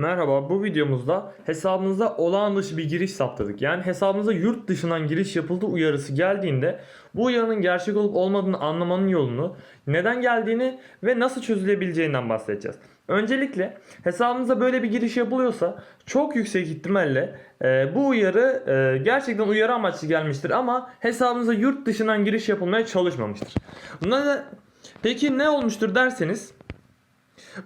Merhaba, bu videomuzda hesabınıza olağan dışı bir giriş saptadık. Yani hesabınıza yurt dışından giriş yapıldı uyarısı geldiğinde bu uyarının gerçek olup olmadığını anlamanın yolunu, neden geldiğini ve nasıl çözülebileceğinden bahsedeceğiz. Öncelikle hesabınıza böyle bir giriş yapılıyorsa çok yüksek ihtimalle e, bu uyarı e, gerçekten uyarı amaçlı gelmiştir ama hesabınıza yurt dışından giriş yapılmaya çalışmamıştır. Buna da, peki ne olmuştur derseniz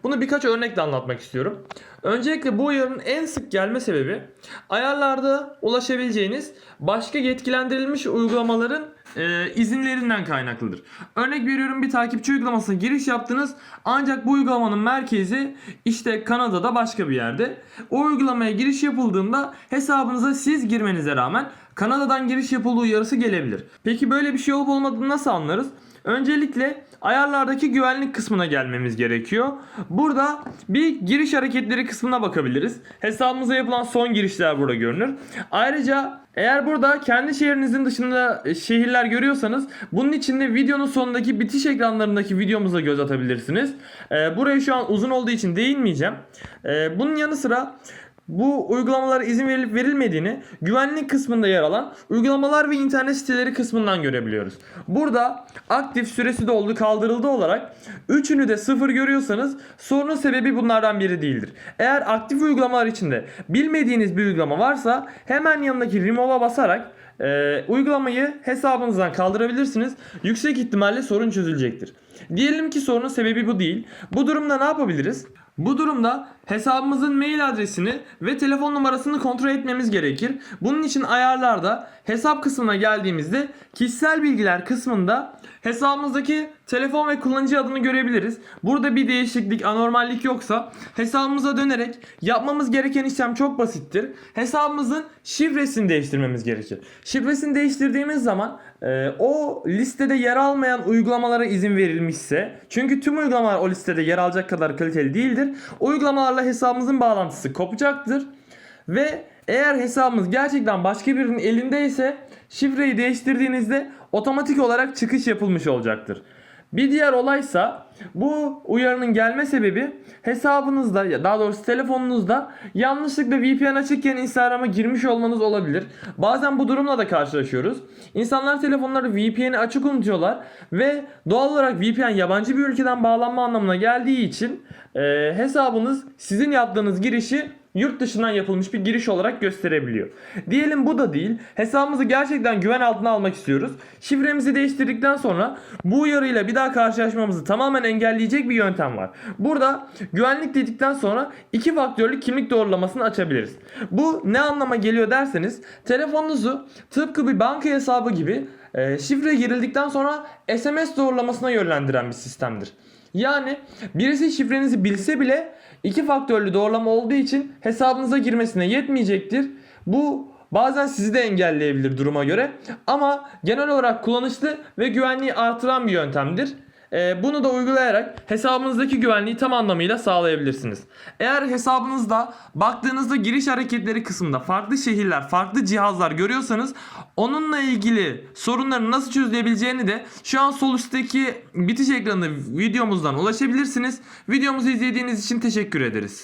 bunu birkaç örnekle anlatmak istiyorum. Öncelikle bu uyarının en sık gelme sebebi ayarlarda ulaşabileceğiniz başka yetkilendirilmiş uygulamaların e, izinlerinden kaynaklıdır. Örnek veriyorum bir takipçi uygulamasına giriş yaptınız ancak bu uygulamanın merkezi işte Kanada'da başka bir yerde. O uygulamaya giriş yapıldığında hesabınıza siz girmenize rağmen Kanada'dan giriş yapıldığı uyarısı gelebilir. Peki böyle bir şey olup olmadığını nasıl anlarız? Öncelikle ayarlardaki güvenlik kısmına gelmemiz gerekiyor. Burada bir giriş hareketleri kısmına bakabiliriz. Hesabımıza yapılan son girişler burada görünür. Ayrıca eğer burada kendi şehrinizin dışında e, şehirler görüyorsanız bunun için de videonun sonundaki bitiş ekranlarındaki videomuza göz atabilirsiniz. Ee, buraya şu an uzun olduğu için değinmeyeceğim. Ee, bunun yanı sıra bu uygulamalara izin verilip verilmediğini güvenlik kısmında yer alan uygulamalar ve internet siteleri kısmından görebiliyoruz. Burada aktif süresi doldu kaldırıldı olarak üçünü de sıfır görüyorsanız sorunun sebebi bunlardan biri değildir. Eğer aktif uygulamalar içinde bilmediğiniz bir uygulama varsa hemen yanındaki remove'a basarak e, uygulamayı hesabınızdan kaldırabilirsiniz. Yüksek ihtimalle sorun çözülecektir. Diyelim ki sorunun sebebi bu değil. Bu durumda ne yapabiliriz? Bu durumda hesabımızın mail adresini ve telefon numarasını kontrol etmemiz gerekir. Bunun için ayarlarda hesap kısmına geldiğimizde kişisel bilgiler kısmında hesabımızdaki telefon ve kullanıcı adını görebiliriz. Burada bir değişiklik, anormallik yoksa hesabımıza dönerek yapmamız gereken işlem çok basittir. Hesabımızın şifresini değiştirmemiz gerekir. Şifresini değiştirdiğimiz zaman e, o listede yer almayan uygulamalara izin verilmişse çünkü tüm uygulamalar o listede yer alacak kadar kaliteli değildir. Uygulamalarla hesabımızın bağlantısı kopacaktır. Ve eğer hesabımız gerçekten başka birinin elindeyse şifreyi değiştirdiğinizde otomatik olarak çıkış yapılmış olacaktır. Bir diğer olaysa bu uyarının gelme sebebi hesabınızda ya daha doğrusu telefonunuzda yanlışlıkla VPN açıkken Instagram'a girmiş olmanız olabilir. Bazen bu durumla da karşılaşıyoruz. İnsanlar telefonları VPN'i açık unutuyorlar ve doğal olarak VPN yabancı bir ülkeden bağlanma anlamına geldiği için e, hesabınız sizin yaptığınız girişi yurt dışından yapılmış bir giriş olarak gösterebiliyor. Diyelim bu da değil. Hesabımızı gerçekten güven altına almak istiyoruz. Şifremizi değiştirdikten sonra bu uyarıyla bir daha karşılaşmamızı tamamen engelleyecek bir yöntem var. Burada güvenlik dedikten sonra iki faktörlü kimlik doğrulamasını açabiliriz. Bu ne anlama geliyor derseniz telefonunuzu tıpkı bir banka hesabı gibi e, şifre girildikten sonra SMS doğrulamasına yönlendiren bir sistemdir. Yani birisi şifrenizi bilse bile iki faktörlü doğrulama olduğu için hesabınıza girmesine yetmeyecektir. Bu bazen sizi de engelleyebilir duruma göre ama genel olarak kullanışlı ve güvenliği artıran bir yöntemdir. Ee, bunu da uygulayarak hesabınızdaki güvenliği tam anlamıyla sağlayabilirsiniz. Eğer hesabınızda baktığınızda giriş hareketleri kısmında farklı şehirler, farklı cihazlar görüyorsanız onunla ilgili sorunları nasıl çözülebileceğini de şu an sol üstteki bitiş ekranı videomuzdan ulaşabilirsiniz. Videomuzu izlediğiniz için teşekkür ederiz.